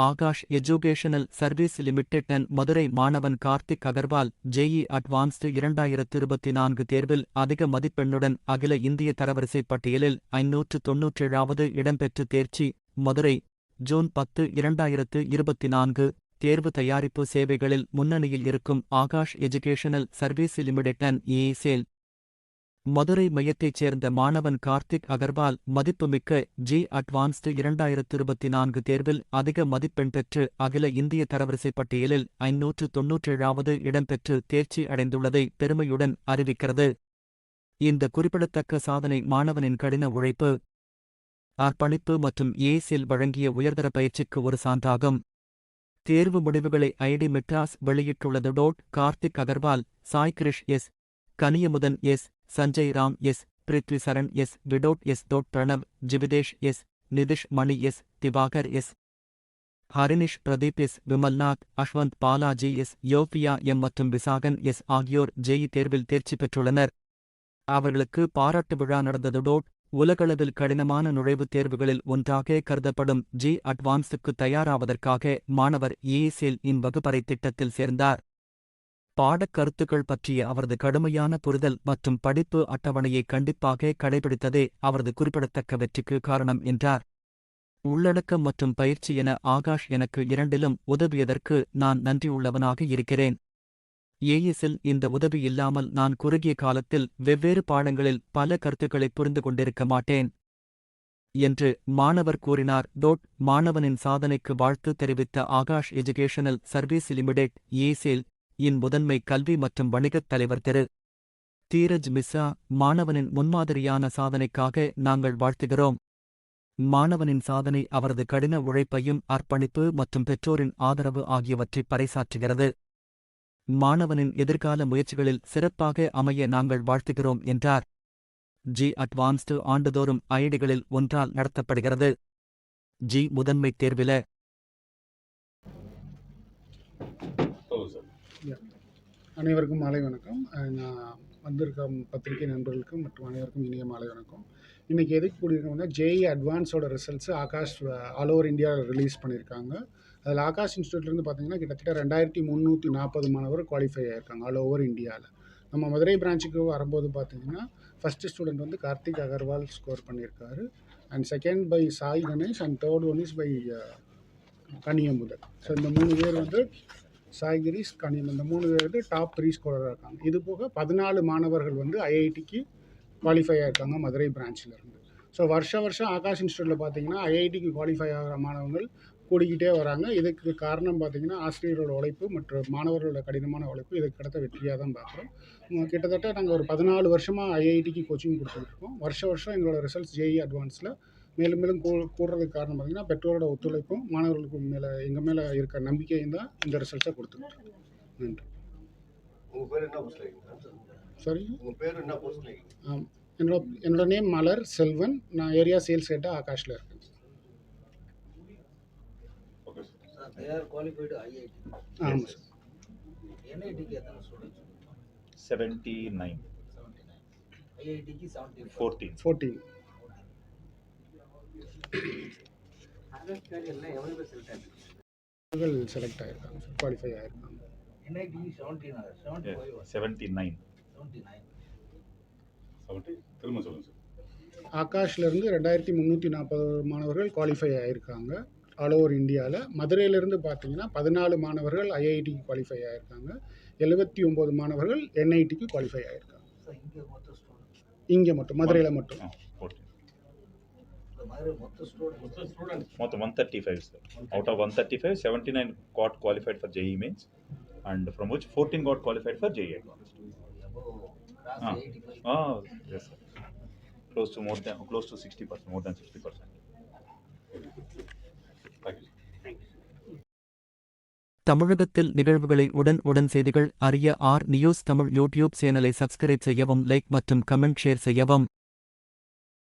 Aakash educational service limited and Madurai மாணவன் Karthik Agarwal JE advanced இரண்டாயிரத்து இருபத்தி நான்கு தேர்வில் அதிக மதிப்பெண்ணுடன் அகில இந்திய தரவரிசை பட்டியலில் ஐநூற்று தொன்னூற்றேழாவது இடம்பெற்று தேர்ச்சி மதுரை ஜூன் பத்து இரண்டாயிரத்து இருபத்தி நான்கு தேர்வு தயாரிப்பு சேவைகளில் முன்னணியில் இருக்கும் Aakash educational service limited and AESL Madurai மையத்தைச் சேர்ந்த மாணவன் கார்த்திக் அகர்வால் மதிப்புமிக்க ஜி அட்வான்ஸ்டு இரண்டாயிரத்து இருபத்தி நான்கு தேர்வில் அதிக மதிப்பெண் பெற்று அகில இந்திய தரவரிசை பட்டியலில் ஐநூற்று தொன்னூற்றேழாவது இடம்பெற்று தேர்ச்சி அடைந்துள்ளதை பெருமையுடன் அறிவிக்கிறது. இந்த குறிப்பிடத்தக்க சாதனை மாணவனின் கடின உழைப்பு அர்ப்பணிப்பு மற்றும் ஏசில் வழங்கிய உயர்தர பயிற்சிக்கு ஒரு சான்றாகும். தேர்வு முடிவுகளை ஐடி மெட்ராஸ் வெளியிட்டுள்ளது. டோட் Karthik Agarwal Sai Krish S Kaniyamudhan S Sanjay Ram S. Prithvi Saran S. Widowed S. டோட் Pranav Jivitesh S. Nitish Mani S. Diwakar S. Harinish Pradeep S. Vimalnath Ashwanth Balaji S. Yobiya M. மற்றும் Visakan S. ஆகியோர் JE தேர்வில் தேர்ச்சி பெற்றுள்ளனர். அவர்களுக்கு பாராட்டு விழா நடந்தது டோட் உலகளவில் கடினமான நுழைவுத் தேர்வுகளில் ஒன்றாக கருதப்படும் ஜி. அட்வான்ஸுக்கு தயாராவதற்காக மாணவர் ஏஎஸ்எல் இன் வகுப்பறை திட்டத்தில் சேர்ந்தார். பாடக் கருத்துக்கள் பற்றிய அவரது கடுமையான புரிதல் மற்றும் படிப்பு அட்டவணையை கண்டிப்பாக கடைபிடித்ததே அவரது குறிப்பிடத்தக்க வெற்றிக்கு காரணம் என்றார். உள்ளடக்கம் மற்றும் பயிற்சி என ஆகாஷ் எனக்கு இரண்டிலும் உதவியதற்கு நான் நன்றியுள்ளவனாக இருக்கிறேன். ஏஎஸில் இந்த உதவி இல்லாமல் நான் குறுகிய காலத்தில் வெவ்வேறு பாடங்களில் பல கருத்துக்களை புரிந்து கொண்டிருக்க மாட்டேன் என்று மாணவர் கூறினார். டோட் மாணவனின் சாதனைக்கு வாழ்த்து தெரிவித்த Aakash educational service limited AESL இன் முதன்மை கல்வி மற்றும் வணிகத் தலைவர் திரு. தீரஜ் மிஸ்ரா மாணவனின் முன்மாதிரியான சாதனைக்காக நாங்கள் வாழ்த்துகிறோம். மாணவனின் சாதனை அவரது கடின உழைப்பையும் அர்ப்பணிப்பு மற்றும் பெற்றோரின் ஆதரவு ஆகியவற்றை பறைசாற்றுகிறது. மாணவனின் எதிர்கால முயற்சிகளில் சிறப்பாக அமைய நாங்கள் வாழ்த்துகிறோம் என்றார். ஜி அட்வான்ஸ்டு ஆண்டுதோறும் ஐடிகளில் ஒன்றால் நடத்தப்படுகிறது. ஜி முதன்மைத் தேர்வில அனைவருக்கும் மாலை வணக்கம். நான் வந்திருக்க பத்திரிகை நண்பர்களுக்கும் மற்றும் அனைவருக்கும் இனிய மாலை வணக்கம். இன்றைக்கி எதுக்கு கூடியிருக்கோம்னா ஜேஇ அட்வான்ஸோட ரிசல்ட்ஸு ஆகாஷ் ஆல் ஓவர் இந்தியாவில் ரிலீஸ் பண்ணியிருக்காங்க. அதில் ஆகாஷ் இன்ஸ்டியூட்லேருந்து பார்த்தீங்கன்னா கிட்டத்தட்ட ரெண்டாயிரத்தி முந்நூற்றி நாற்பது மாணவர் குவாலிஃபை ஆகிருக்காங்க ஆல் ஓவர் இந்தியாவில் நம்ம மதுரை பிரான்ச்சுக்கு வரும்போது பார்த்தீங்கன்னா ஃபஸ்ட்டு ஸ்டூடெண்ட் வந்து கார்த்திக் அகர்வால் ஸ்கோர் பண்ணியிருக்காரு. And second by Sai Ganesh and third one is by Kaniyamudhal. So இந்த மூணு பேர் வந்து சாய்கிரிஸ் கனியம் இந்த மூணு பேர் வந்து டாப் த்ரீ ஸ்கோரராக இருக்காங்க. இது போக பதினாலு மாணவர்கள் வந்து ஐஐடிக்கு குவாலிஃபை ஆகிருக்காங்க மதுரை பிரான்ச்சில் இருந்து. ஸோ வருஷ வருஷம் ஆகாஷ் இன்ஸ்டியூட்டில் பார்த்தீங்கன்னா ஐஐடிக்கு குவாலிஃபை ஆகிற மாணவர்கள் கூடிக்கிட்டே வராங்க. இதுக்கு காரணம் பார்த்தீங்கன்னா ஆசிரியரோட உழைப்பு மற்றும் மாணவர்களோட கடினமான உழைப்பு. இதுக்கு கிடைத்த வெற்றியாக தான் பார்க்குறோம். கிட்டத்தட்ட நாங்கள் ஒரு பதினாலு வருஷமாக ஐஐடிக்கு கோச்சிங் கொடுத்துட்ருக்கோம் வருஷ வருஷம் எங்களோட ரிசல்ட்ஸ் ஜேஇ அட்வான்ஸில் மேலும் மேலும் கூ கூடுறதுக்கு காரணம் பார்த்தீங்கன்னா பெற்றோரோட ஒத்துழைப்பும் மாணவர்களுக்கு மேலே எங்கள் மேலே இருக்க நம்பிக்கையும் தான் இந்த ரிசல்ட்ஸை கொடுத்துருக்கோம் நன்றி. உங்க பேர் என்ன போஸ்ட் வைக்கிறீங்க சரி உங்க பேர் என்ன போஸ்ட். என்னோட என்னோட நேம் மலர் செல்வன். நான் ஏரியா சேல்ஸ் ஹெட்டாக ஆகாஷில் இருக்கேன். ஆமாம் சார் NIT க்கு எத்தனை students? 79 79. IIT க்கு 74. 14 ஃபோர்டீன் ஆயிருக்காங்க? செலக்ட் ஆகிருக்காங்க சார் குவாலிஃபை ஆகிருக்காங்க NIT க்கு 17 ஆ? 75 ஆ? 79 79. திரும்ப சொல்லுங்க சார் ஆகாஷ்லேருந்து ரெண்டாயிரத்தி முந்நூற்றி நாற்பது மாணவர்கள் குவாலிஃபை ஆகிருக்காங்க ஆல் ஓவர் இந்தியாவில் மதுரையிலேருந்து பார்த்தீங்கன்னா பதினாலு மாணவர்கள் ஐஐடிக்கு குவாலிஃபை ஆகிருக்காங்க எழுபத்தி ஒம்பது மாணவர்கள் என்ஐடிக்கு குவாலிஃபை students. இங்கே மட்டும் மதுரையில் மட்டும் 14 இந்த மாதிரி மொத்த students. மொத்தம் 135 sir out of 135 79 got qualified for JEE mains and from which 14 got qualified for JEE advanced Above class Ah. 85. ah yes sir close to more than close to 60% more than 60% Thank you. தமிழகத்தில் நிகழ்வுகளை உடன் உடன் செய்திகள் அறிய R news Tamil YouTube சேனலை subscribe செய்யவும் like மற்றும் comment share செய்யவும்